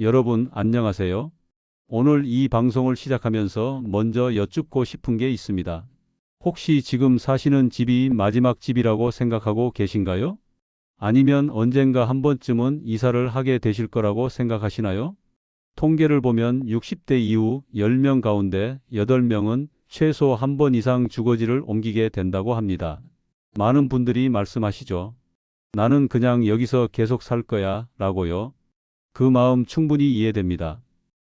여러분 안녕하세요. 오늘 이 방송을 시작하면서 먼저 여쭙고 싶은 게 있습니다. 혹시 지금 사시는 집이 마지막 집이라고 생각하고 계신가요? 아니면 언젠가 한 번쯤은 이사를 하게 되실 거라고 생각하시나요? 통계를 보면 60대 이후 10명 가운데 8명은 최소 한 번 이상 주거지를 옮기게 된다고 합니다. 많은 분들이 말씀하시죠. 나는 그냥 여기서 계속 살 거야 라고요. 그 마음 충분히 이해됩니다.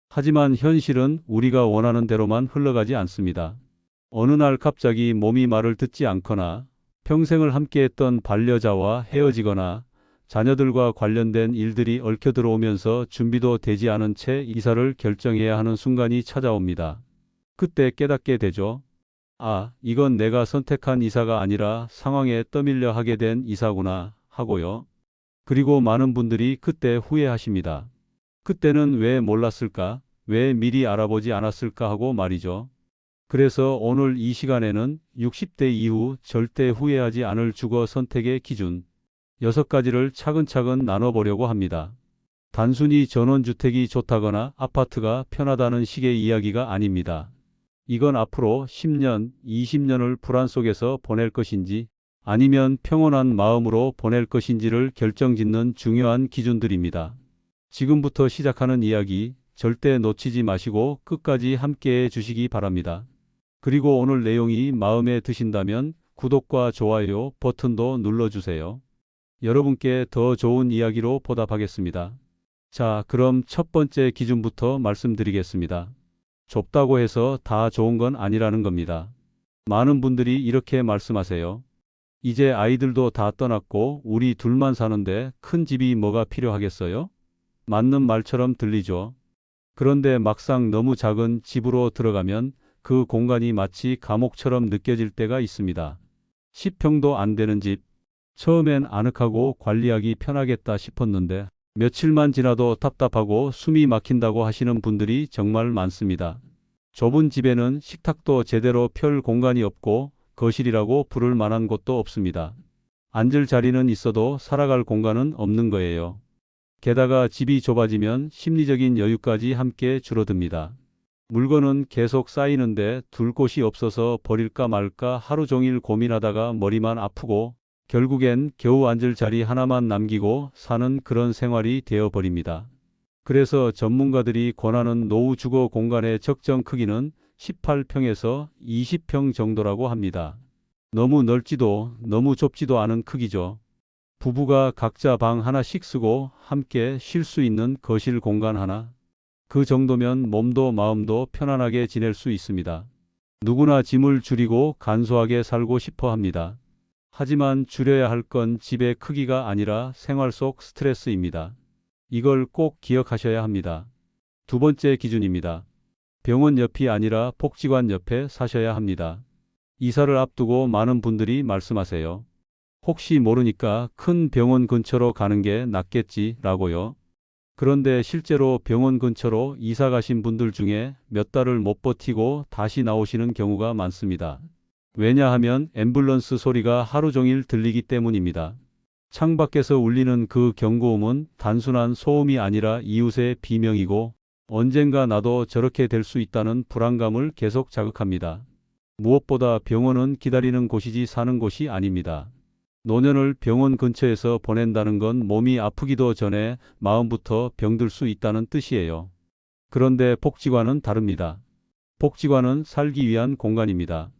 하지만 현실은 우리가 원하는 대로만 흘러가지 않습니다. 어느 날 갑자기 몸이 말을 듣지 않거나 평생을 함께했던 반려자와 헤어지거나 자녀들과 관련된 일들이 얽혀 들어오면서 준비도 되지 않은 채 이사를 결정해야 하는 순간이 찾아옵니다. 그때 깨닫게 되죠. 아, 이건 내가 선택한 이사가 아니라 상황에 떠밀려 하게 된 이사구나 하고요. 그리고 많은 분들이 그때 후회하십니다. 그때는 왜 몰랐을까? 왜 미리 알아보지 않았을까 하고 말이죠. 그래서 오늘 이 시간에는 60대 이후 절대 후회하지 않을 주거 선택의 기준 6가지를 차근차근 나눠보려고 합니다. 단순히 전원주택이 좋다거나 아파트가 편하다는 식의 이야기가 아닙니다. 이건 앞으로 10년, 20년을 불안 속에서 보낼 것인지 아니면 평온한 마음으로 보낼 것인지를 결정짓는 중요한 기준들입니다. 지금부터 시작하는 이야기 절대 놓치지 마시고 끝까지 함께 해 주시기 바랍니다. 그리고 오늘 내용이 마음에 드신다면 구독과 좋아요 버튼도 눌러주세요. 여러분께 더 좋은 이야기로 보답하겠습니다. 자, 그럼 첫 번째 기준부터 말씀드리겠습니다. 좁다고 해서 다 좋은 건 아니라는 겁니다. 많은 분들이 이렇게 말씀하세요. 이제 아이들도 다 떠났고 우리 둘만 사는데 큰 집이 뭐가 필요하겠어요? 맞는 말처럼 들리죠. 그런데 막상 너무 작은 집으로 들어가면 그 공간이 마치 감옥처럼 느껴질 때가 있습니다. 10평도 안 되는 집. 처음엔 아늑하고 관리하기 편하겠다 싶었는데 며칠만 지나도 답답하고 숨이 막힌다고 하시는 분들이 정말 많습니다. 좁은 집에는 식탁도 제대로 펼 공간이 없고 거실이라고 부를 만한 곳도 없습니다. 앉을 자리는 있어도 살아갈 공간은 없는 거예요. 게다가 집이 좁아지면 심리적인 여유까지 함께 줄어듭니다. 물건은 계속 쌓이는데 둘 곳이 없어서 버릴까 말까 하루 종일 고민하다가 머리만 아프고 결국엔 겨우 앉을 자리 하나만 남기고 사는 그런 생활이 되어버립니다. 그래서 전문가들이 권하는 노후 주거 공간의 적정 크기는 18평에서 20평 정도라고 합니다. 너무 넓지도 너무 좁지도 않은 크기죠. 부부가 각자 방 하나씩 쓰고 함께 쉴 수 있는 거실 공간 하나. 그 정도면 몸도 마음도 편안하게 지낼 수 있습니다. 누구나 짐을 줄이고 간소하게 살고 싶어 합니다. 하지만 줄여야 할 건 집의 크기가 아니라 생활 속 스트레스입니다. 이걸 꼭 기억하셔야 합니다. 두 번째 기준입니다. 병원 옆이 아니라 복지관 옆에 사셔야 합니다. 이사를 앞두고 많은 분들이 말씀하세요. 혹시 모르니까 큰 병원 근처로 가는 게 낫겠지 라고요. 그런데 실제로 병원 근처로 이사 가신 분들 중에 몇 달을 못 버티고 다시 나오시는 경우가 많습니다. 왜냐하면 앰뷸런스 소리가 하루 종일 들리기 때문입니다. 창밖에서 울리는 그 경고음은 단순한 소음이 아니라 이웃의 비명이고 언젠가 나도 저렇게 될 수 있다는 불안감을 계속 자극합니다. 무엇보다 병원은 기다리는 곳이지 사는 곳이 아닙니다. 노년을 병원 근처에서 보낸다는 건 몸이 아프기도 전에 마음부터 병들 수 있다는 뜻이에요. 그런데 복지관은 다릅니다. 복지관은 살기 위한 공간입니다.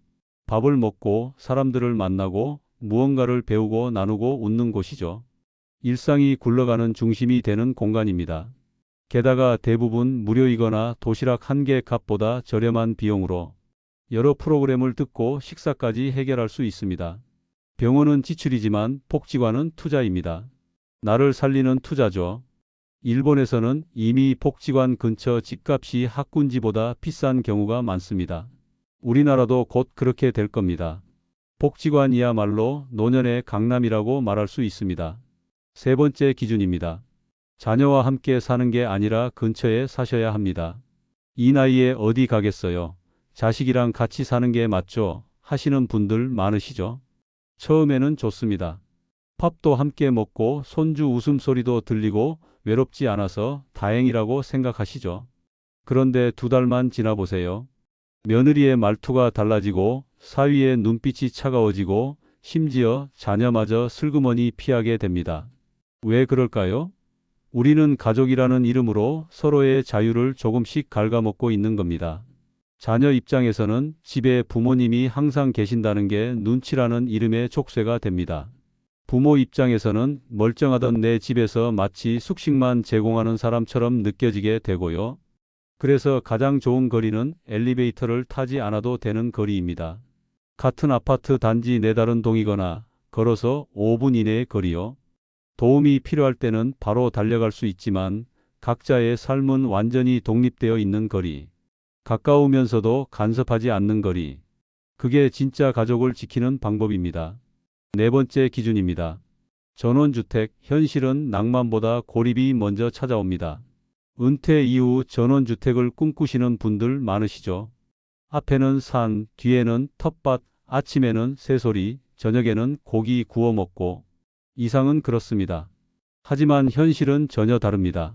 밥을 먹고 사람들을 만나고 무언가를 배우고 나누고 웃는 곳이죠. 일상이 굴러가는 중심이 되는 공간입니다. 게다가 대부분 무료이거나 도시락 한 개 값보다 저렴한 비용으로 여러 프로그램을 듣고 식사까지 해결할 수 있습니다. 병원은 지출이지만 복지관은 투자입니다. 나를 살리는 투자죠. 일본에서는 이미 복지관 근처 집값이 학군지보다 비싼 경우가 많습니다. 우리나라도 곧 그렇게 될 겁니다. 복지관이야말로 노년의 강남이라고 말할 수 있습니다. 세 번째 기준입니다. 자녀와 함께 사는 게 아니라 근처에 사셔야 합니다. 이 나이에 어디 가겠어요? 자식이랑 같이 사는 게 맞죠? 하시는 분들 많으시죠? 처음에는 좋습니다. 밥도 함께 먹고 손주 웃음소리도 들리고 외롭지 않아서 다행이라고 생각하시죠. 그런데 두 달만 지나 보세요. 며느리의 말투가 달라지고 사위의 눈빛이 차가워지고 심지어 자녀마저 슬그머니 피하게 됩니다. 왜 그럴까요? 우리는 가족이라는 이름으로 서로의 자유를 조금씩 갉아먹고 있는 겁니다. 자녀 입장에서는 집에 부모님이 항상 계신다는 게 눈치라는 이름의 족쇄가 됩니다. 부모 입장에서는 멀쩡하던 내 집에서 마치 숙식만 제공하는 사람처럼 느껴지게 되고요. 그래서 가장 좋은 거리는 엘리베이터를 타지 않아도 되는 거리입니다. 같은 아파트 단지 네다른 동이거나 걸어서 5분 이내의 거리요. 도움이 필요할 때는 바로 달려갈 수 있지만 각자의 삶은 완전히 독립되어 있는 거리. 가까우면서도 간섭하지 않는 거리. 그게 진짜 가족을 지키는 방법입니다. 네 번째 기준입니다. 전원주택, 현실은 낭만보다 고립이 먼저 찾아옵니다. 은퇴 이후 전원주택을 꿈꾸시는 분들 많으시죠? 앞에는 산, 뒤에는 텃밭, 아침에는 새소리, 저녁에는 고기 구워 먹고. 이상은 그렇습니다. 하지만 현실은 전혀 다릅니다.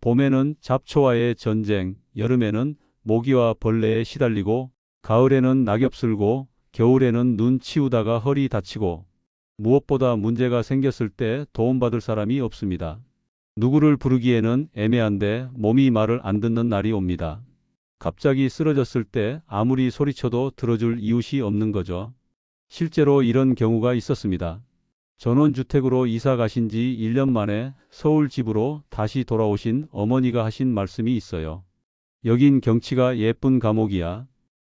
봄에는 잡초와의 전쟁, 여름에는 모기와 벌레에 시달리고, 가을에는 낙엽 쓸고, 겨울에는 눈 치우다가 허리 다치고, 무엇보다 문제가 생겼을 때 도움받을 사람이 없습니다. 누구를 부르기에는 애매한데 몸이 말을 안 듣는 날이 옵니다. 갑자기 쓰러졌을 때 아무리 소리쳐도 들어줄 이웃이 없는 거죠. 실제로 이런 경우가 있었습니다. 전원주택으로 이사 가신 지 1년 만에 서울 집으로 다시 돌아오신 어머니가 하신 말씀이 있어요. 여긴 경치가 예쁜 감옥이야.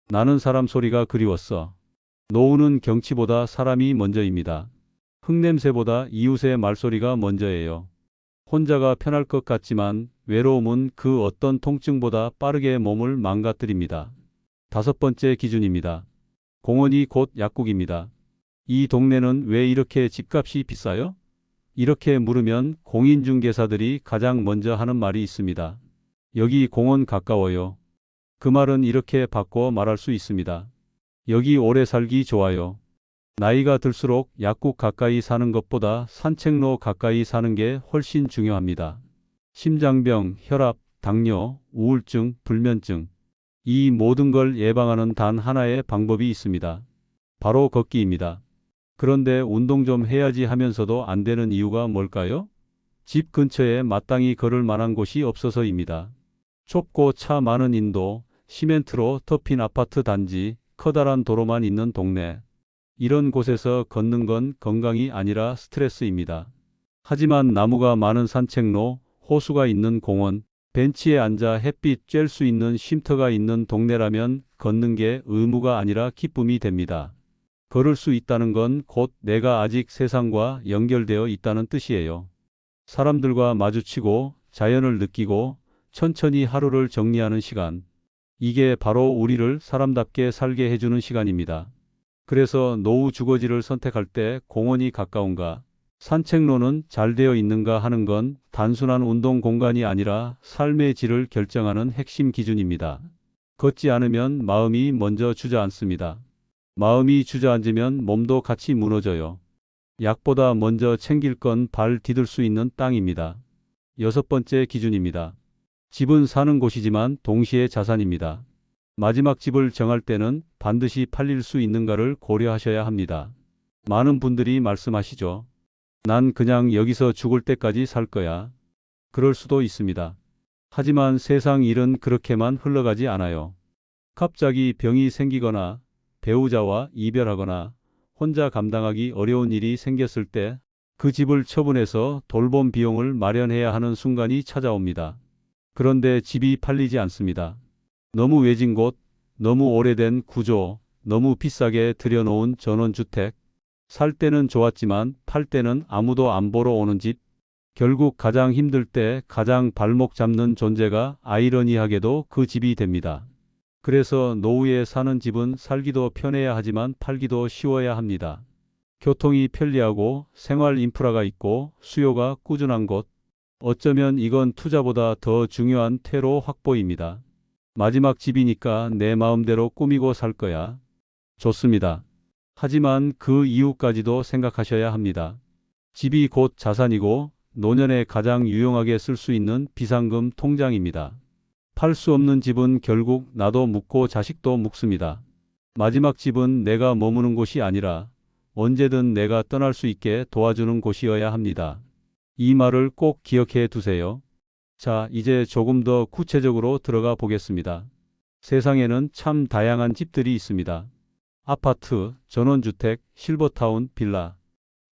나는 사람 소리가 그리웠어. 노후는 경치보다 사람이 먼저입니다. 흙냄새보다 이웃의 말소리가 먼저예요. 혼자가 편할 것 같지만 외로움은 그 어떤 통증보다 빠르게 몸을 망가뜨립니다. 다섯 번째 기준입니다. 공원이 곧 약국입니다. 이 동네는 왜 이렇게 집값이 비싸요? 이렇게 물으면 공인중개사들이 가장 먼저 하는 말이 있습니다. 여기 공원 가까워요. 그 말은 이렇게 바꿔 말할 수 있습니다. 여기 오래 살기 좋아요. 나이가 들수록 약국 가까이 사는 것보다 산책로 가까이 사는 게 훨씬 중요합니다. 심장병, 혈압, 당뇨, 우울증, 불면증. 이 모든 걸 예방하는 단 하나의 방법이 있습니다. 바로 걷기입니다. 그런데 운동 좀 해야지 하면서도 안 되는 이유가 뭘까요? 집 근처에 마땅히 걸을 만한 곳이 없어서입니다. 좁고 차 많은 인도, 시멘트로 덮인 아파트 단지, 커다란 도로만 있는 동네. 이런 곳에서 걷는 건 건강이 아니라 스트레스입니다. 하지만 나무가 많은 산책로, 호수가 있는 공원, 벤치에 앉아 햇빛 쬐을 수 있는 쉼터가 있는 동네라면 걷는 게 의무가 아니라 기쁨이 됩니다. 걸을 수 있다는 건 곧 내가 아직 세상과 연결되어 있다는 뜻이에요. 사람들과 마주치고 자연을 느끼고 천천히 하루를 정리하는 시간. 이게 바로 우리를 사람답게 살게 해주는 시간입니다. 그래서 노후 주거지를 선택할 때 공원이 가까운가, 산책로는 잘 되어 있는가 하는 건 단순한 운동 공간이 아니라 삶의 질을 결정하는 핵심 기준입니다. 걷지 않으면 마음이 먼저 주저앉습니다. 마음이 주저앉으면 몸도 같이 무너져요. 약보다 먼저 챙길 건 발 디딜 수 있는 땅입니다. 여섯 번째 기준입니다. 집은 사는 곳이지만 동시에 자산입니다. 마지막 집을 정할 때는 반드시 팔릴 수 있는가를 고려하셔야 합니다. 많은 분들이 말씀하시죠. 난 그냥 여기서 죽을 때까지 살 거야. 그럴 수도 있습니다. 하지만 세상 일은 그렇게만 흘러가지 않아요. 갑자기 병이 생기거나 배우자와 이별하거나 혼자 감당하기 어려운 일이 생겼을 때 그 집을 처분해서 돌봄 비용을 마련해야 하는 순간이 찾아옵니다. 그런데 집이 팔리지 않습니다. 너무 외진 곳, 너무 오래된 구조, 너무 비싸게 들여놓은 전원주택, 살 때는 좋았지만 팔 때는 아무도 안 보러 오는 집, 결국 가장 힘들 때 가장 발목 잡는 존재가 아이러니하게도 그 집이 됩니다. 그래서 노후에 사는 집은 살기도 편해야 하지만 팔기도 쉬워야 합니다. 교통이 편리하고 생활 인프라가 있고 수요가 꾸준한 곳. 어쩌면 이건 투자보다 더 중요한 퇴로 확보입니다. 마지막 집이니까 내 마음대로 꾸미고 살 거야. 좋습니다. 하지만 그 이후까지도 생각하셔야 합니다. 집이 곧 자산이고 노년에 가장 유용하게 쓸 수 있는 비상금 통장입니다. 팔 수 없는 집은 결국 나도 묵고 자식도 묵습니다. 마지막 집은 내가 머무는 곳이 아니라 언제든 내가 떠날 수 있게 도와주는 곳이어야 합니다. 이 말을 꼭 기억해 두세요. 자, 이제 조금 더 구체적으로 들어가 보겠습니다. 세상에는 참 다양한 집들이 있습니다. 아파트, 전원주택, 실버타운, 빌라.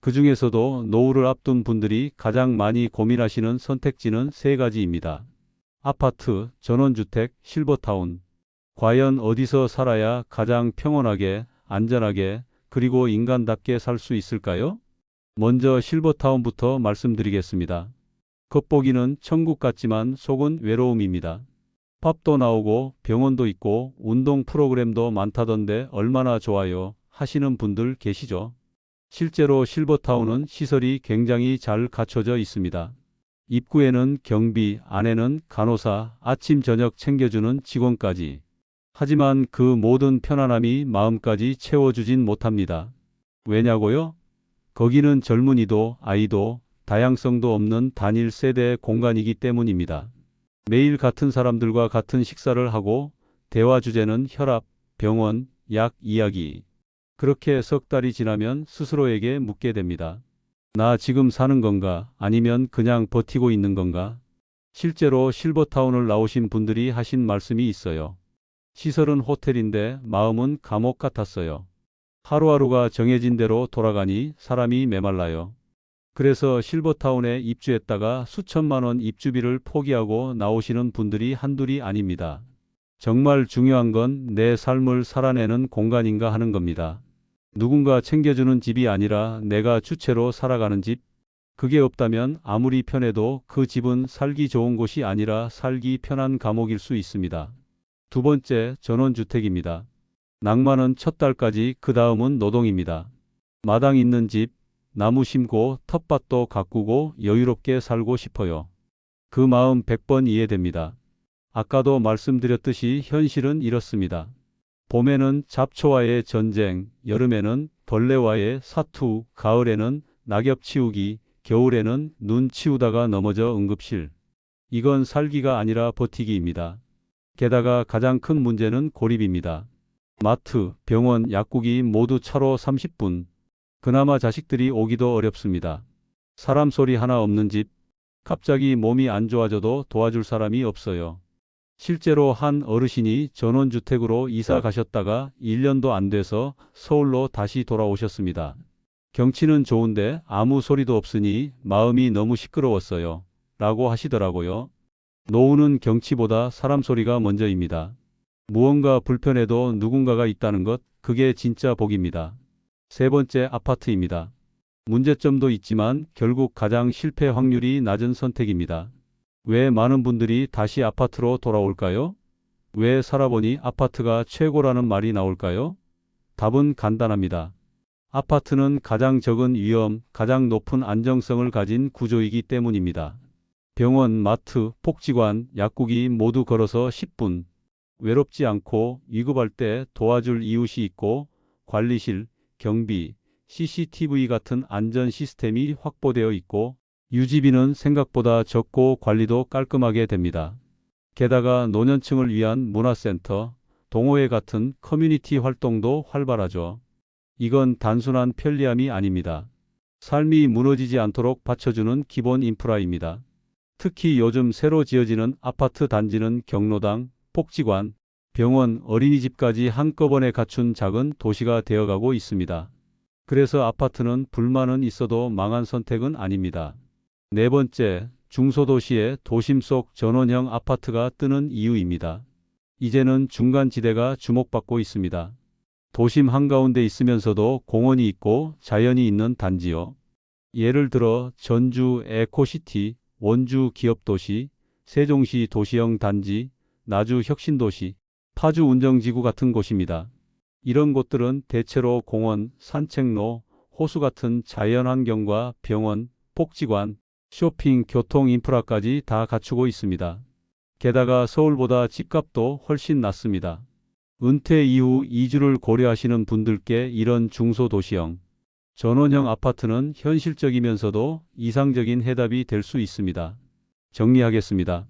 그 중에서도 노후를 앞둔 분들이 가장 많이 고민하시는 선택지는 세 가지입니다. 아파트, 전원주택, 실버타운. 과연 어디서 살아야 가장 평온하게, 안전하게, 그리고 인간답게 살 수 있을까요? 먼저 실버타운부터 말씀드리겠습니다. 겉보기는 천국 같지만 속은 외로움입니다. 밥도 나오고 병원도 있고 운동 프로그램도 많다던데 얼마나 좋아요 하시는 분들 계시죠? 실제로 실버타운은 시설이 굉장히 잘 갖춰져 있습니다. 입구에는 경비, 안에는 간호사, 아침 저녁 챙겨주는 직원까지. 하지만 그 모든 편안함이 마음까지 채워주진 못합니다. 왜냐고요? 거기는 젊은이도 아이도 다양성도 없는 단일 세대의 공간이기 때문입니다. 매일 같은 사람들과 같은 식사를 하고 대화 주제는 혈압, 병원, 약 이야기. 그렇게 석 달이 지나면 스스로에게 묻게 됩니다. 나 지금 사는 건가? 아니면 그냥 버티고 있는 건가? 실제로 실버타운을 나오신 분들이 하신 말씀이 있어요. 시설은 호텔인데 마음은 감옥 같았어요. 하루하루가 정해진 대로 돌아가니 사람이 메말라요. 그래서 실버타운에 입주했다가 수천만 원 입주비를 포기하고 나오시는 분들이 한둘이 아닙니다. 정말 중요한 건 내 삶을 살아내는 공간인가 하는 겁니다. 누군가 챙겨주는 집이 아니라 내가 주체로 살아가는 집. 그게 없다면 아무리 편해도 그 집은 살기 좋은 곳이 아니라 살기 편한 감옥일 수 있습니다. 두 번째, 전원주택입니다. 낭만은 첫 달까지 그 다음은 노동입니다. 마당 있는 집, 나무 심고 텃밭도 가꾸고 여유롭게 살고 싶어요. 그 마음 100번 이해됩니다. 아까도 말씀드렸듯이 현실은 이렇습니다. 봄에는 잡초와의 전쟁, 여름에는 벌레와의 사투, 가을에는 낙엽 치우기, 겨울에는 눈 치우다가 넘어져 응급실. 이건 살기가 아니라 버티기입니다. 게다가 가장 큰 문제는 고립입니다. 마트, 병원, 약국이 모두 차로 30분. 그나마 자식들이 오기도 어렵습니다. 사람 소리 하나 없는 집. 갑자기 몸이 안 좋아져도 도와줄 사람이 없어요. 실제로 한 어르신이 전원주택으로 이사 가셨다가 1년도 안 돼서 서울로 다시 돌아오셨습니다. 경치는 좋은데 아무 소리도 없으니 마음이 너무 시끄러웠어요. 라고 하시더라고요. 노후는 경치보다 사람 소리가 먼저입니다. 무언가 불편해도 누군가가 있다는 것, 그게 진짜 복입니다. 세 번째 아파트입니다. 문제점도 있지만 결국 가장 실패 확률이 낮은 선택입니다. 왜 많은 분들이 다시 아파트로 돌아올까요? 왜 살아보니 아파트가 최고라는 말이 나올까요? 답은 간단합니다. 아파트는 가장 적은 위험, 가장 높은 안정성을 가진 구조이기 때문입니다. 병원, 마트, 복지관, 약국이 모두 걸어서 10분. 외롭지 않고 위급할 때 도와줄 이웃이 있고 관리실, 경비, CCTV 같은 안전 시스템이 확보되어 있고 유지비는 생각보다 적고 관리도 깔끔하게 됩니다. 게다가 노년층을 위한 문화센터, 동호회 같은 커뮤니티 활동도 활발하죠. 이건 단순한 편리함이 아닙니다. 삶이 무너지지 않도록 받쳐주는 기본 인프라입니다. 특히 요즘 새로 지어지는 아파트 단지는 경로당, 복지관, 병원, 어린이집까지 한꺼번에 갖춘 작은 도시가 되어가고 있습니다. 그래서 아파트는 불만은 있어도 망한 선택은 아닙니다. 네 번째, 중소도시의 도심 속 전원형 아파트가 뜨는 이유입니다. 이제는 중간지대가 주목받고 있습니다. 도심 한가운데 있으면서도 공원이 있고 자연이 있는 단지요. 예를 들어 전주 에코시티, 원주 기업도시, 세종시 도시형 단지, 나주 혁신도시, 파주 운정지구 같은 곳입니다. 이런 곳들은 대체로 공원, 산책로, 호수 같은 자연환경과 병원, 복지관, 쇼핑, 교통 인프라까지 다 갖추고 있습니다. 게다가 서울보다 집값도 훨씬 낮습니다. 은퇴 이후 이주를 고려하시는 분들께 이런 중소도시형 전원형 아파트는 현실적이면서도 이상적인 해답이 될 수 있습니다. 정리하겠습니다.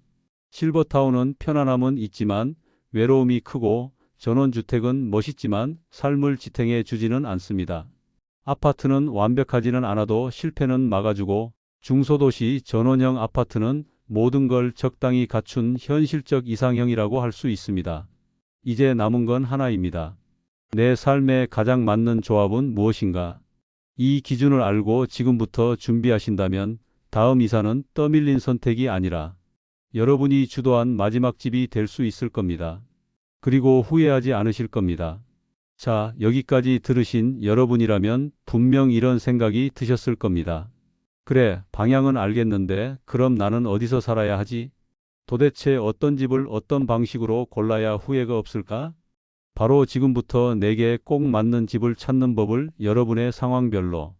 실버타운은 편안함은 있지만 외로움이 크고 전원주택은 멋있지만 삶을 지탱해 주지는 않습니다. 아파트는 완벽하지는 않아도 실패는 막아주고 중소도시 전원형 아파트는 모든 걸 적당히 갖춘 현실적 이상형이라고 할 수 있습니다. 이제 남은 건 하나입니다. 내 삶에 가장 맞는 조합은 무엇인가? 이 기준을 알고 지금부터 준비하신다면 다음 이사는 떠밀린 선택이 아니라 여러분이 주도한 마지막 집이 될 수 있을 겁니다. 그리고 후회하지 않으실 겁니다. 자, 여기까지 들으신 여러분이라면 분명 이런 생각이 드셨을 겁니다. 그래, 방향은 알겠는데 그럼 나는 어디서 살아야 하지? 도대체 어떤 집을 어떤 방식으로 골라야 후회가 없을까? 바로 지금부터 내게 꼭 맞는 집을 찾는 법을 여러분의 상황별로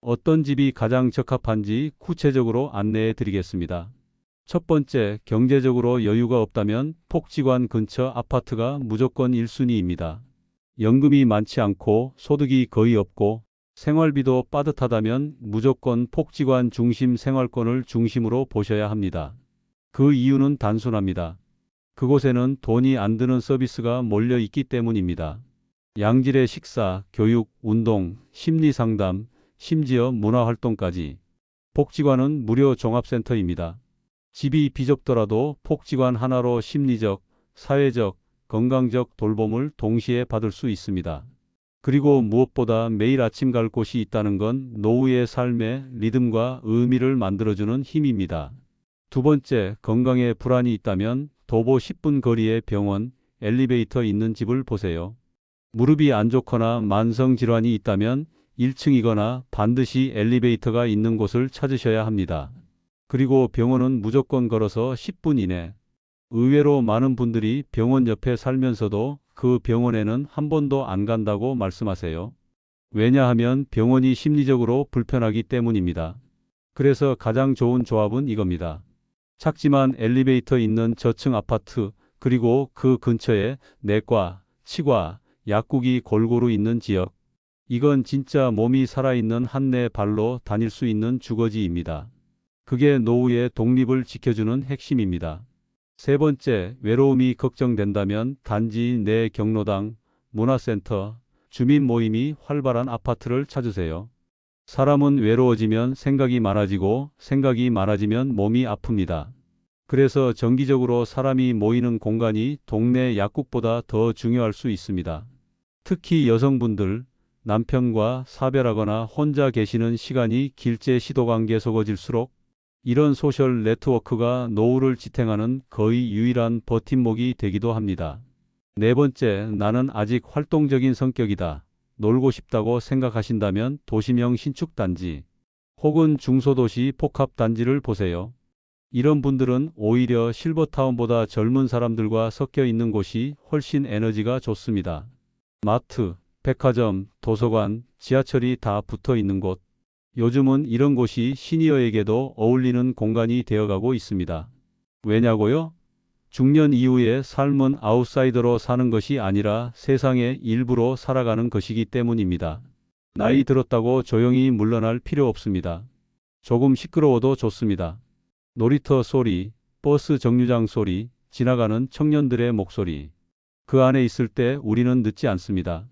어떤 집이 가장 적합한지 구체적으로 안내해 드리겠습니다. 첫 번째, 경제적으로 여유가 없다면 폭지관 근처 아파트가 무조건 1순위입니다. 연금이 많지 않고 소득이 거의 없고 생활비도 빠듯하다면 무조건 폭지관 중심 생활권을 중심으로 보셔야 합니다. 그 이유는 단순합니다. 그곳에는 돈이 안 드는 서비스가 몰려 있기 때문입니다. 양질의 식사, 교육, 운동, 심리 상담, 심지어 문화활동까지. 복지관은 무료 종합센터입니다. 집이 비좁더라도 복지관 하나로 심리적, 사회적, 건강적 돌봄을 동시에 받을 수 있습니다. 그리고 무엇보다 매일 아침 갈 곳이 있다는 건 노후의 삶의 리듬과 의미를 만들어주는 힘입니다. 두 번째, 건강에 불안이 있다면 도보 10분 거리의 병원, 엘리베이터 있는 집을 보세요. 무릎이 안 좋거나 만성 질환이 있다면 1층이거나 반드시 엘리베이터가 있는 곳을 찾으셔야 합니다. 그리고 병원은 무조건 걸어서 10분 이내. 의외로 많은 분들이 병원 옆에 살면서도 그 병원에는 한 번도 안 간다고 말씀하세요. 왜냐하면 병원이 심리적으로 불편하기 때문입니다. 그래서 가장 좋은 조합은 이겁니다. 작지만 엘리베이터 있는 저층 아파트, 그리고 그 근처에 내과, 치과, 약국이 골고루 있는 지역. 이건 진짜 몸이 살아있는 한내 발로 다닐 수 있는 주거지입니다. 그게 노후의 독립을 지켜주는 핵심입니다. 세 번째, 외로움이 걱정된다면 단지 내 경로당, 문화센터, 주민 모임이 활발한 아파트를 찾으세요. 사람은 외로워지면 생각이 많아지고 생각이 많아지면 몸이 아픕니다. 그래서 정기적으로 사람이 모이는 공간이 동네 약국보다 더 중요할 수 있습니다. 특히 여성분들, 남편과 사별하거나 혼자 계시는 시간이 길제 시도관계 속어질수록 이런 소셜 네트워크가 노후를 지탱하는 거의 유일한 버팀목이 되기도 합니다. 네 번째, 나는 아직 활동적인 성격이다. 놀고 싶다고 생각하신다면 도시명 신축단지 혹은 중소도시 복합단지를 보세요. 이런 분들은 오히려 실버타운보다 젊은 사람들과 섞여 있는 곳이 훨씬 에너지가 좋습니다. 마트, 백화점, 도서관, 지하철이 다 붙어 있는 곳. 요즘은 이런 곳이 시니어에게도 어울리는 공간이 되어가고 있습니다. 왜냐고요? 중년 이후의 삶은 아웃사이더로 사는 것이 아니라 세상의 일부로 살아가는 것이기 때문입니다. 나이 들었다고 조용히 물러날 필요 없습니다. 조금 시끄러워도 좋습니다. 놀이터 소리, 버스 정류장 소리, 지나가는 청년들의 목소리. 그 안에 있을 때 우리는 늦지 않습니다.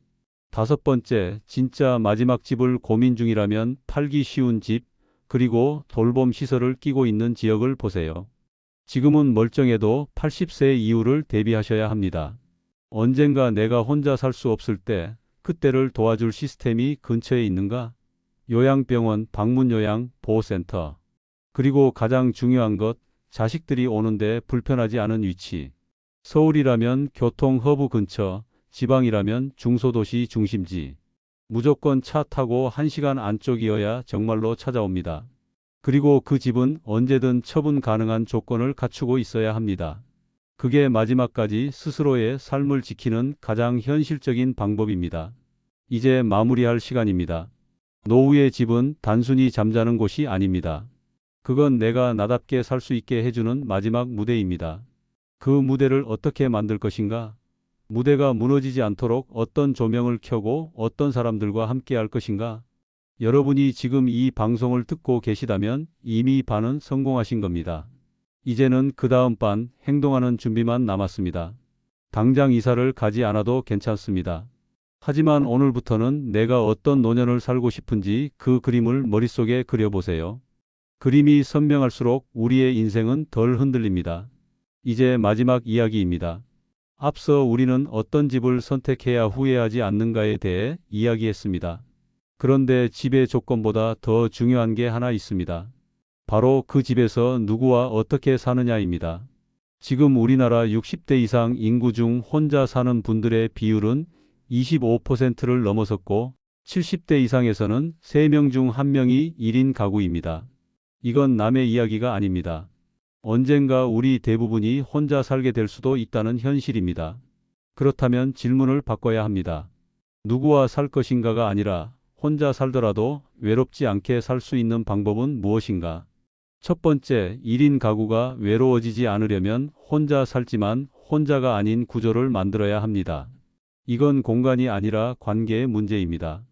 다섯 번째, 진짜 마지막 집을 고민 중이라면 팔기 쉬운 집, 그리고 돌봄 시설을 끼고 있는 지역을 보세요. 지금은 멀쩡해도 80세 이후를 대비하셔야 합니다. 언젠가 내가 혼자 살 수 없을 때 그때를 도와줄 시스템이 근처에 있는가? 요양병원, 방문요양, 보호센터. 그리고 가장 중요한 것, 자식들이 오는데 불편하지 않은 위치. 서울이라면 교통 허브 근처, 지방이라면 중소도시 중심지. 무조건 차 타고 1시간 안쪽이어야 정말로 찾아옵니다. 그리고 그 집은 언제든 처분 가능한 조건을 갖추고 있어야 합니다. 그게 마지막까지 스스로의 삶을 지키는 가장 현실적인 방법입니다. 이제 마무리할 시간입니다. 노후의 집은 단순히 잠자는 곳이 아닙니다. 그건 내가 나답게 살 수 있게 해주는 마지막 무대입니다. 그 무대를 어떻게 만들 것인가? 무대가 무너지지 않도록 어떤 조명을 켜고 어떤 사람들과 함께 할 것인가? 여러분이 지금 이 방송을 듣고 계시다면 이미 반은 성공하신 겁니다. 이제는 그 다음 반 행동하는 준비만 남았습니다. 당장 이사를 가지 않아도 괜찮습니다. 하지만 오늘부터는 내가 어떤 노년을 살고 싶은지 그 그림을 머릿속에 그려보세요. 그림이 선명할수록 우리의 인생은 덜 흔들립니다. 이제 마지막 이야기입니다. 앞서 우리는 어떤 집을 선택해야 후회하지 않는가에 대해 이야기했습니다. 그런데 집의 조건보다 더 중요한 게 하나 있습니다. 바로 그 집에서 누구와 어떻게 사느냐입니다. 지금 우리나라 60대 이상 인구 중 혼자 사는 분들의 비율은 25%를 넘어섰고 70대 이상에서는 3명 중 1명이 1인 가구입니다. 이건 남의 이야기가 아닙니다. 언젠가 우리 대부분이 혼자 살게 될 수도 있다는 현실입니다. 그렇다면 질문을 바꿔야 합니다. 누구와 살 것인가가 아니라 혼자 살더라도 외롭지 않게 살 수 있는 방법은 무엇인가? 첫 번째, 1인 가구가 외로워지지 않으려면 혼자 살지만 혼자가 아닌 구조를 만들어야 합니다. 이건 공간이 아니라 관계의 문제입니다.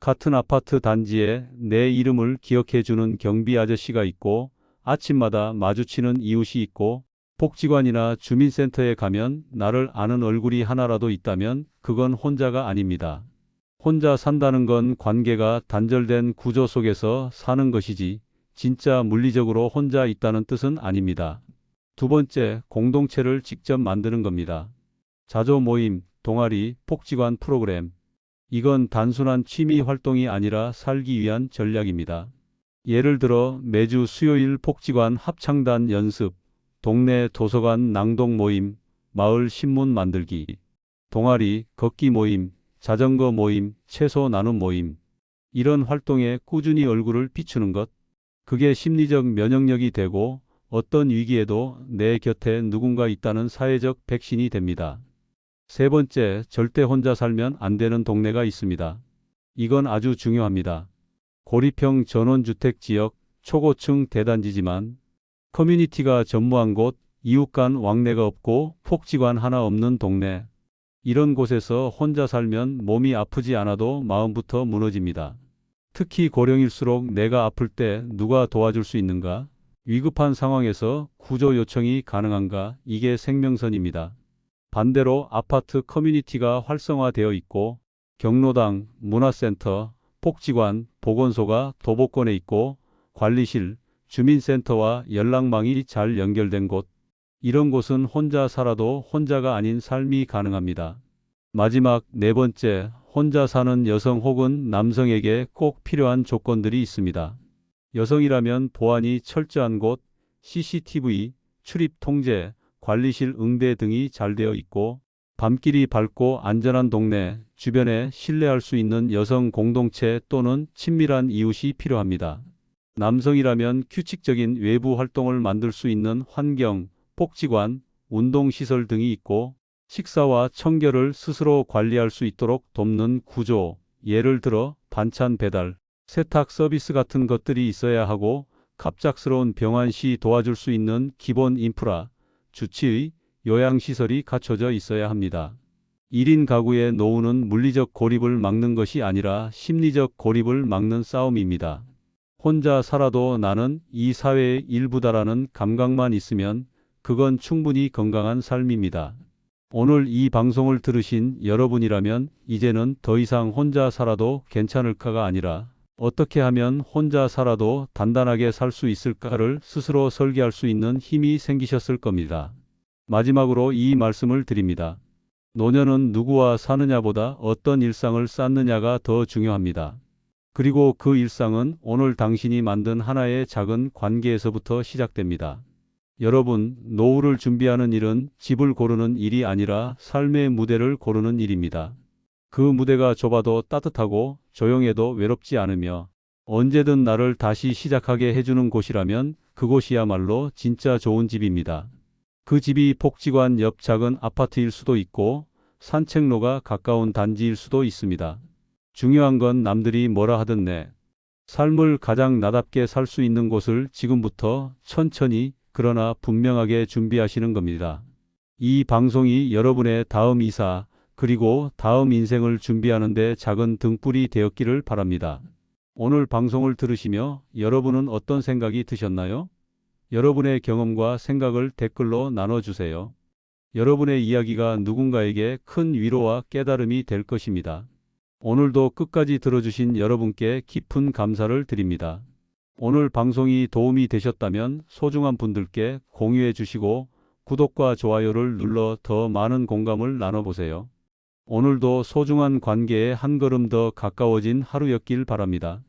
같은 아파트 단지에 내 이름을 기억해주는 경비 아저씨가 있고 아침마다 마주치는 이웃이 있고 복지관이나 주민센터에 가면 나를 아는 얼굴이 하나라도 있다면 그건 혼자가 아닙니다. 혼자 산다는 건 관계가 단절된 구조 속에서 사는 것이지 진짜 물리적으로 혼자 있다는 뜻은 아닙니다. 두 번째, 공동체를 직접 만드는 겁니다. 자조 모임, 동아리, 복지관 프로그램. 이건 단순한 취미 활동이 아니라 살기 위한 전략입니다. 예를 들어 매주 수요일 복지관 합창단 연습, 동네 도서관 낭독 모임, 마을 신문 만들기, 동아리, 걷기 모임, 자전거 모임, 채소 나눔 모임. 이런 활동에 꾸준히 얼굴을 비추는 것. 그게 심리적 면역력이 되고 어떤 위기에도 내 곁에 누군가 있다는 사회적 백신이 됩니다. 세 번째, 절대 혼자 살면 안 되는 동네가 있습니다. 이건 아주 중요합니다. 고리평 전원주택 지역, 초고층 대단지지만 커뮤니티가 전무한 곳, 이웃 간 왕래가 없고 폭지관 하나 없는 동네. 이런 곳에서 혼자 살면 몸이 아프지 않아도 마음부터 무너집니다. 특히 고령일수록 내가 아플 때 누가 도와줄 수 있는가? 위급한 상황에서 구조 요청이 가능한가? 이게 생명선입니다. 반대로 아파트 커뮤니티가 활성화되어 있고 경로당, 문화센터, 복지관, 보건소가 도보권에 있고 관리실, 주민센터와 연락망이 잘 연결된 곳. 이런 곳은 혼자 살아도 혼자가 아닌 삶이 가능합니다. 마지막 네 번째, 혼자 사는 여성 혹은 남성에게 꼭 필요한 조건들이 있습니다. 여성이라면 보안이 철저한 곳, CCTV, 출입 통제, 관리실 응대 등이 잘 되어 있고 밤길이 밝고 안전한 동네, 주변에 신뢰할 수 있는 여성 공동체 또는 친밀한 이웃이 필요합니다. 남성이라면 규칙적인 외부 활동을 만들 수 있는 환경, 복지관, 운동시설 등이 있고 식사와 청결을 스스로 관리할 수 있도록 돕는 구조, 예를 들어 반찬 배달, 세탁 서비스 같은 것들이 있어야 하고 갑작스러운 병환 시 도와줄 수 있는 기본 인프라, 주치의, 요양시설이 갖춰져 있어야 합니다. 1인 가구의 노후는 물리적 고립을 막는 것이 아니라 심리적 고립을 막는 싸움입니다. 혼자 살아도 나는 이 사회의 일부다라는 감각만 있으면 그건 충분히 건강한 삶입니다. 오늘 이 방송을 들으신 여러분이라면 이제는 더 이상 혼자 살아도 괜찮을까가 아니라 어떻게 하면 혼자 살아도 단단하게 살 수 있을까를 스스로 설계할 수 있는 힘이 생기셨을 겁니다. 마지막으로 이 말씀을 드립니다. 노년은 누구와 사느냐보다 어떤 일상을 쌓느냐가 더 중요합니다. 그리고 그 일상은 오늘 당신이 만든 하나의 작은 관계에서부터 시작됩니다. 여러분, 노후를 준비하는 일은 집을 고르는 일이 아니라 삶의 무대를 고르는 일입니다. 그 무대가 좁아도 따뜻하고 조용해도 외롭지 않으며 언제든 나를 다시 시작하게 해주는 곳이라면 그곳이야말로 진짜 좋은 집입니다. 그 집이 복지관 옆 작은 아파트일 수도 있고 산책로가 가까운 단지일 수도 있습니다. 중요한 건 남들이 뭐라 하든 내 삶을 가장 나답게 살 수 있는 곳을 지금부터 천천히 그러나 분명하게 준비하시는 겁니다. 이 방송이 여러분의 다음 이사 그리고 다음 인생을 준비하는데 작은 등불이 되었기를 바랍니다. 오늘 방송을 들으시며 여러분은 어떤 생각이 드셨나요? 여러분의 경험과 생각을 댓글로 나눠주세요. 여러분의 이야기가 누군가에게 큰 위로와 깨달음이 될 것입니다. 오늘도 끝까지 들어주신 여러분께 깊은 감사를 드립니다. 오늘 방송이 도움이 되셨다면 소중한 분들께 공유해 주시고 구독과 좋아요를 눌러 더 많은 공감을 나눠보세요. 오늘도 소중한 관계에 한 걸음 더 가까워진 하루였길 바랍니다.